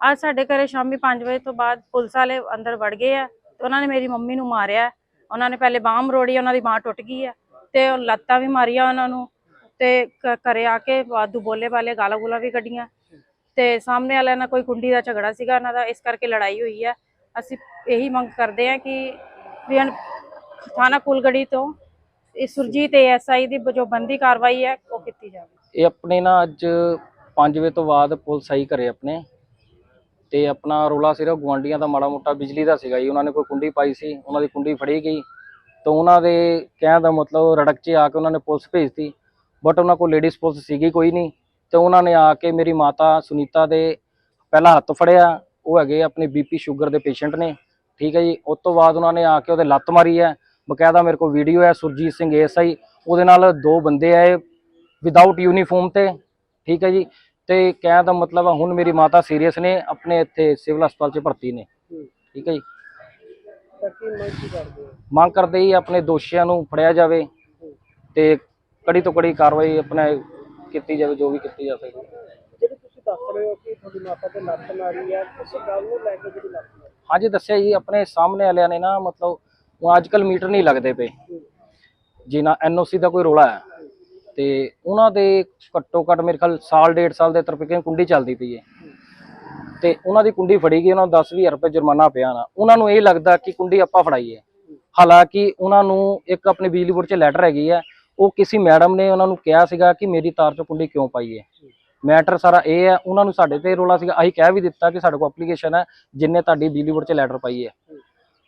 ਅੱਜ ਸਾਡੇ ਘਰੇ ਸ਼ਾਮੀ 5 ਵਜੇ ਤੋਂ ਬਾਅਦ ਪੁਲਿਸ ਵਾਲੇ ਅੰਦਰ ਵੜ ਗਏ ਆ ਤੇ ਉਹਨਾਂ ਨੇ ਮੇਰੀ ਮੰਮੀ ਨੂੰ ਮਾਰਿਆ। ਉਹਨਾਂ ਨੇ ਪਹਿਲੇ ਬਾਹ ਮਰੋੜੀ, ਉਹਨਾਂ ਦੀ ਬਾਹ ਟੁੱਟ ਗਈ ਹੈ ਤੇ ਲੱਤਾਂ ਵੀ ਮਾਰੀਆਂ ਉਹਨਾਂ ਨੂੰ ਤੇ ਘਰੇ ਆ ਕੇ ਵਾਧੂ ਬੋਲੇ ਵਾਲੇ ਗਾਲਾਂ ਗੁਲਾ ਵੀ ਕੱਢੀਆਂ ਤੇ ਸਾਹਮਣੇ ਵਾਲਿਆਂ ਨਾਲ ਕੋਈ ਕੁੰਡੀ ਦਾ ਝਗੜਾ ਸੀਗਾ, ਉਹਨਾਂ ਦਾ ਇਸ ਕਰਕੇ ਲੜਾਈ ਹੋਈ ਹੈ ਅਸੀਂ ਇਹੀ ਮੰਗ ਕਰਦੇ ਹਾਂ ਕਿ ਵੀ ਥਾਣਾ ਕੁਲਗੜੀ ਤੋਂ ਇਹ ਸੁਰਜੀਤ ਏਐਸਆਈ ਦੀ ਜੋ ਬੰਦੀ ਕਾਰਵਾਈ ਹੈ, ਉਹ ਕੀਤੀ ਜਾਵੇ। ਇਹ ਆਪਣੇ ਨਾ ਅੱਜ 5 ਵਜੇ ਤੋਂ ਬਾਅਦ ਪੁਲਿਸ ਆਈ ਘਰੇ ਆਪਣੇ। ਤੇ ਆਪਣਾ ਰੋਲਾ ਸਿਰਫ ਗੁਆਂਢੀਆਂ ਦਾ ਮਾੜਾ ਮੋਟਾ ਬਿਜਲੀ ਦਾ ਸੀਗਾ ਜੀ। ਉਹਨਾਂ ਨੇ ਕੋਈ ਕੁੰਡੀ ਪਾਈ ਸੀ, ਉਹਨਾਂ ਦੀ ਕੁੰਡੀ ਫੜੀ ਗਈ। ਤਾਂ ਉਹਨਾਂ ਦੇ ਕਹਿਣ ਦਾ ਮਤਲਬ ਰੜਕ 'ਚ ਆ ਕੇ ਉਹਨਾਂ ਨੇ ਪੁਲਿਸ ਭੇਜਤੀ ਬਟ ਉਹਨਾਂ ਕੋਲ ਲੇਡੀਜ਼ ਪੁਲਿਸ ਸੀਗੀ ਕੋਈ ਨਹੀਂ। ਤੇ ਉਹਨਾਂ ਨੇ ਆ ਕੇ ਮੇਰੀ ਮਾਤਾ ਸੁਨੀਤਾ ਦੇ ਪਹਿਲਾ ਹੱਥ ਫੜਿਆ, ਉਹ ਹੈਗੇ ਆਪਣੇ ਬੀਪੀ ਸ਼ੂਗਰ ਦੇ ਪੇਸ਼ੈਂਟ ਨੇ। ਠੀਕ ਹੈ ਜੀ, ਉਸ ਤੋਂ ਬਾਅਦ ਉਹਨਾਂ ਨੇ ਆ ਕੇ ਉਹਦੇ ਲੱਤ ਮਾਰੀ ਹੈ। ਬਕਾਇਦਾ ਮੇਰੇ ਕੋਲ ਵੀਡੀਓ ਹੈ, ਸੁਰਜੀਤ ਸਿੰਘ ਐਸਆਈ ਉਹਦੇ ਨਾਲ ਦੋ ਬੰਦੇ ਆਏ ਵਿਦਆਊਟ ਯੂਨੀਫਾਰਮ ਤੇ। ਠੀਕ ਹੈ ਜੀ ਤੇ ਕਹਿਣ ਦਾ ਮਤਲਬ ਹੈ ਹੁਣ ਮੇਰੀ ਮਾਤਾ ਸੀਰੀਅਸ ਨੇ ਆਪਣੇ ਇੱਥੇ ਸਿਵਲ ਹਸਪਤਾਲ 'ਚ ਭਰਤੀ ਨੇ। ਠੀਕ ਹੈ ਜੀ। ਮੰਗ ਕਰਦੇ ਹੀ? ਆਪਣੇ ਦੋਸ਼ੀਆਂ ਨੂੰ ਫੜਿਆ ਜਾਵੇ ਤੇ ਕੜੀ ਤੋਂ ਕੜੀ ਕਾਰਵਾਈ ਆਪਣੇ ਕੀਤੀ ਜਾਵੇ ਜੋ ਵੀ ਕੀਤੀ ਜਾ ਸਕਦੀ। ਜਿਹੜੇ ਤੁਸੀਂ ਦੱਸ ਰਹੇ ਹੋ ਕਿ ਤੁਹਾਡੀ ਮਾਤਾ ਤੇ ਲੱਤ ਮਾਰੀ ਹੈ ਕਿਸੇ ਗੱਲ ਨੂੰ ਲੈ ਕੇ ਜਿਹੜੀ ਲੱਤ ਮਾਰੀ? ਹਾਂਜੀ ਦੱਸਿਆ ਜੀ ਆਪਣੇ ਸਾਹਮਣੇ ਵਾਲਿਆਂ ਨੇ ਨਾ ਮਤਲਬ ਉਹ ਅੱਜ ਕੱਲ ਮੀਟਰ ਨਹੀਂ ਲੱਗਦੇ ਪਏ। ਜੀ ਨਾ ਐਨਓਸੀ ਦਾ ਕੋਈ ਰੋਲਾ ਹੈ। ਤੇ ਉਹਨਾਂ ਦੇ ਘੱਟੋ ਘੱਟ ਮੇਰੇ ਖਿਆਲ ਸਾਲ, ਡੇਢ ਸਾਲ ਦੇ ਤਰਫੇ ਕੁੰਡੀ ਚੱਲਦੀ ਪਈ ਹੈ। ਤੇ ਉਹਨਾਂ ਦੀ ਕੁੰਡੀ ਫੜੀ ਗਈ, ਉਹਨਾਂ ਨੂੰ 10000 ਰੁਪਏ ਜੁਰਮਾਨਾ ਪਿਆ ਨਾ। ਉਹਨਾਂ ਨੂੰ ਇਹ ਲੱਗਦਾ ਕਿ ਕੁੰਡੀ ਆਪਾਂ ਫੜਾਈ ਹੈ। ਹਾਲਾਂਕਿ ਉਹਨਾਂ ਨੂੰ ਇੱਕ ਆਪਣੇ ਬਿਜਲੀ ਬੋਰਡ 'ਚ ਲੈਟਰ ਹੈਗੀ ਹੈ। ਉਹ ਕਿਸੇ ਮੈਡਮ ਨੇ ਉਹਨਾਂ ਨੂੰ ਕਿਹਾ ਸੀਗਾ ਕਿ ਮੇਰੀ ਤਾਰ 'ਚ ਕੁੰਡੀ ਕਿਉਂ ਪਾਈ ਹੈ। ਮੈਟਰ ਸਾਰਾ ਇਹ ਹੈ, ਉਹਨਾਂ ਨੂੰ ਸਾਡੇ ਤੇ ਰੋਲਾ ਸੀਗਾ। ਅਸੀਂ ਕਹਿ ਵੀ ਦਿੱਤਾ ਕਿ ਸਾਡੇ ਕੋਲ ਐਪਲੀਕੇਸ਼ਨ ਹੈ, ਜਿੰਨੇ ਤੁਹਾਡੀ ਬਿਜਲੀ ਬੋਰਡ 'ਚ ਲੈਟਰ ਪਾਈ ਹੈ।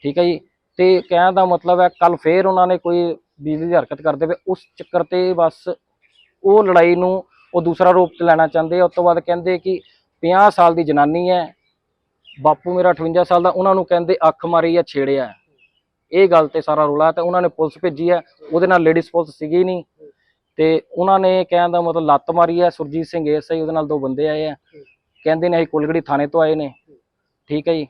ਠੀਕ ਹੈ ਜੀ? ਤੇ ਕਹਿਣ ਦਾ ਮਤਲਬ ਹੈ ਕੱਲ ਫੇਰ ਉਹਨਾਂ ਨੇ ਕੋਈ ਬਿਜਲੀ ਦੀ ਹਰਕਤ ਕਰਦੇ ਪਏ ਉਸ ਚੱਕਰ ਤੇ ਬਸ ਉਹ ਲੜਾਈ ਨੂੰ ਉਹ ਦੂਸਰਾ ਰੂਪ ਚ ਲੈਣਾ ਚਾਹੁੰਦੇ ਆ। ਉਸ ਤੋਂ ਬਾਅਦ ਕਹਿੰਦੇ ਕਿ 50 ਸਾਲ ਦੀ ਜਨਾਨੀ ਹੈ, ਬਾਪੂ ਮੇਰਾ 58 ਸਾਲ ਦਾ, ਉਹਨਾਂ ਨੂੰ ਕਹਿੰਦੇ ਅੱਖ ਮਾਰੀ ਆ ਛੇੜਿਆ ਇਹ ਗੱਲ ਤੇ ਸਾਰਾ ਰੋਲਾ ਤੇ ਉਹਨਾਂ ਨੇ ਪੁਲਿਸ ਭੇਜੀ ਹੈ, ਉਹਦੇ ਨਾਲ ਲੇਡੀਜ਼ ਪੁਲਿਸ ਸੀਗੀ ਨਹੀਂ। ਤੇ ਉਹਨਾਂ ਨੇ ਕਹਿਣ ਦਾ ਮਤਲਬ ਲੱਤ ਮਾਰੀ ਹੈ, ਸੁਰਜੀਤ ਸਿੰਘ ਐਸਆਈ ਉਹਦੇ ਨਾਲ ਦੋ ਬੰਦੇ ਆਏ ਆ ਕਹਿੰਦੇ ਨੇ ਅਸੀਂ ਕੁਲਗੜੀ ਥਾਣੇ ਤੋਂ ਆਏ ਨੇ। ਠੀਕ ਹੈ ਜੀ।